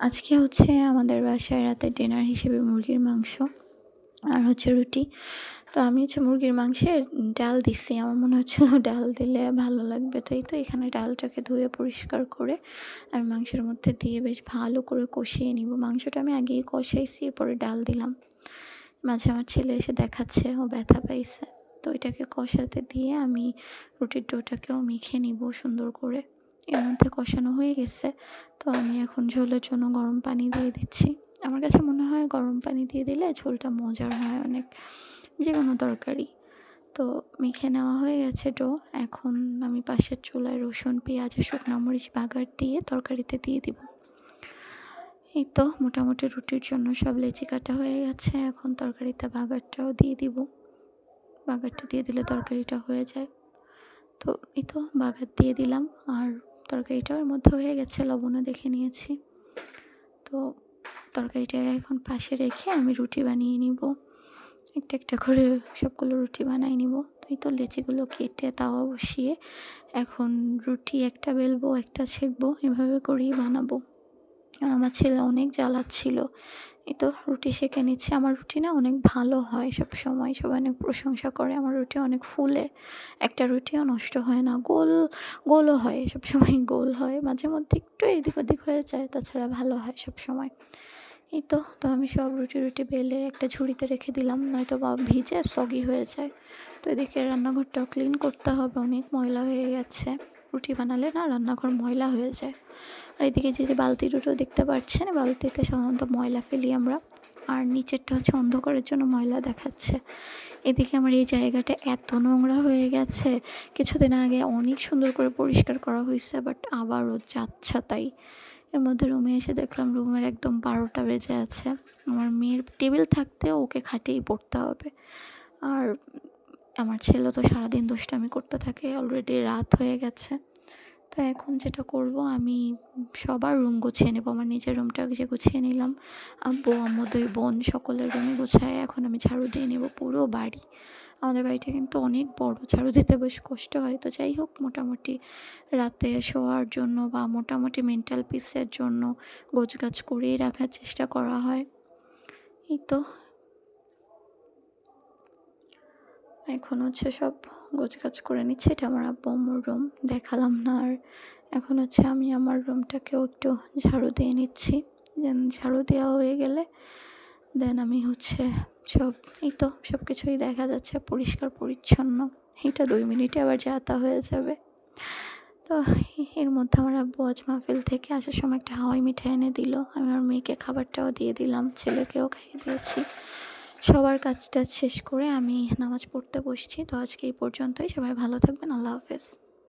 আজকে হচ্ছে আমাদের বাসায় রাতে ডিনার হিসেবে মুরগির মাংস আর হচ্ছে রুটি। তো আমি হচ্ছে মুরগির মাংসে ডাল দিচ্ছি আমার মনে হচ্ছিল ডাল দিলে ভালো লাগবে। তো এই তো এখানে ডালটাকে ধুয়ে পরিষ্কার করে আমি মাংসের মধ্যে দিয়ে বেশ ভালো করে কষিয়ে নিব। মাংসটা আমি আগেই কষাইছি, এরপরে ডাল দিলাম। মাঝে আমার ছেলে এসে দেখাচ্ছে, ও ব্যথা পাইছে। তো এটাকে কষাতে দিয়ে আমি রুটির ডোটাকেও মেখে নিব সুন্দর করে। এর মধ্যে কষানো হয়ে গেছে। তো আমি এখন ঝোলের জন্য গরম পানি দিয়ে দিচ্ছি। আমার কাছে মনে হয় গরম পানি দিয়ে দিলে ঝোলটা মজার হয় অনেক যে কোনো তরকারি। তো মেখে নেওয়া হয়ে গেছে ডো। এখন আমি পাশের চুলায় রসুন, পেঁয়াজ শুকনো মরিচ বাগার দিয়ে তরকারিতে দিয়ে দিব। এই তো মোটামুটি রুটির জন্য সব লেচি কাটা হয়ে গেছে। এখন তরকারিতে বাগারটাও দিয়ে দিব। বাগারটা দিয়ে দিলে তরকারিটা হয়ে যায়। তো এই তো বাগার দিয়ে দিলাম। আর তরকারিটা ওর মধ্যে হয়ে গেছে, লবণও দেখে নিয়েছি। তো তরকারিটা এখন পাশে রেখে আমি রুটি বানিয়ে নিব। একটা একটা করে সবগুলো রুটি বানাই নিব। এই তো লেচিগুলো কেটে তাওয়া বসিয়ে এখন রুটি একটা বেলবো, একটা ছেঁকবো, এভাবে করেই বানাবো। আর আমার ছেলে অনেক জ্বালাচ্ছিল। এই তো রুটি সেঁকে নিচ্ছে। আমার রুটি না অনেক ভালো হয় সব সময়। সবাই অনেক প্রশংসা করে। আমার রুটি অনেক ফুলে। একটা রুটিও নষ্ট হয় না। গোল, গোলও হয়। সব সময় গোল হয়। মাঝে মধ্যে একটু এদিক ওদিক হয়ে যায়। তাছাড়া ভালো হয় সব সময়। এই তো তো আমি সব রুটি রুটি বেলে একটা ঝুড়িতে রেখে দিলাম। নয়তো বা ভিজে সগি হয়ে যায়। তো এদিকে রান্নাঘরটাও ক্লিন করতে হবে। অনেক ময়লা হয়ে গেছে। রুটি বানালে না রান্নাঘর ময়লা হয়ে যায়। আর এদিকে যে যে বালতি দুটো দেখতে পাচ্ছেন বালতিতে সাধারণত ময়লা ফেলি আমরা। আর নিচেরটা হচ্ছে অন্ধকারের জন্য ময়লা দেখাচ্ছে। এদিকে আমার এই জায়গাটা এত নোংরা হয়ে গেছে। কিছুদিন আগে অনেক সুন্দর করে পরিষ্কার করা হয়েছে, বাট আবারও যাচ্ছা তাই। এর মধ্যে রুমে এসে দেখলাম রুমের একদম বারোটা বেজে আছে। আমার মেয়ের টেবিল থাকতেও ওকে খাটেই পড়তে হবে। আর আমার ছেলে তো সারাদিন দুষ্টামি করতে থাকে অলরেডি রাত হয়ে গেছে। তো এখন যেটা করব, আমি সবার রুম গুছিয়ে নেব। আমার নিজের রুমটা যে গুছিয়ে নিলাম, আব্বু, আম্মু, দুই বোন সকলের রুমে গুছায় এখন আমি ঝাড়ু দিয়ে নেব পুরো বাড়ি। আমাদের বাড়িটা কিন্তু অনেক বড়, ঝাড়ু দিতে বেশ কষ্ট হয়। তো যাই হোক, মোটামুটি রাতে শোয়ার জন্য বা মোটামুটি মেন্টাল পিসের জন্য গোছগাছ করেই রাখার চেষ্টা করা হয়। এই তো। এখন হচ্ছে সব গোছগাছ করে নিচ্ছে। এটা আমার আব্বু আম্মুর রুম দেখালাম না। আর এখন হচ্ছে আমি আমার রুমটাকেও একটু ঝাড়ু দিয়ে নিচ্ছি। দেন ঝাড়ু দেওয়া হয়ে গেলে দেন আমি হচ্ছে সব, এই তো সব কিছুই দেখা যাচ্ছে, পরিষ্কার, পরিচ্ছন্ন। এটা দুই মিনিটে আবার যাতা হয়ে যাবে। তো এর মধ্যে আমার আব্বু আজ মাহফিল থেকে আসার সময় একটা হাওয়াই মিঠাই এনে দিল। আমি আমার মেয়েকে খাবারটাও দিয়ে দিলাম, ছেলেকেও খাইয়ে দিয়েছি। সবার কাজটা শেষ করে আমি নামাজ পড়তে বসছি। তো আজকে এই পর্যন্তই। সবাই ভালো থাকবেন। আল্লাহ হাফেজ।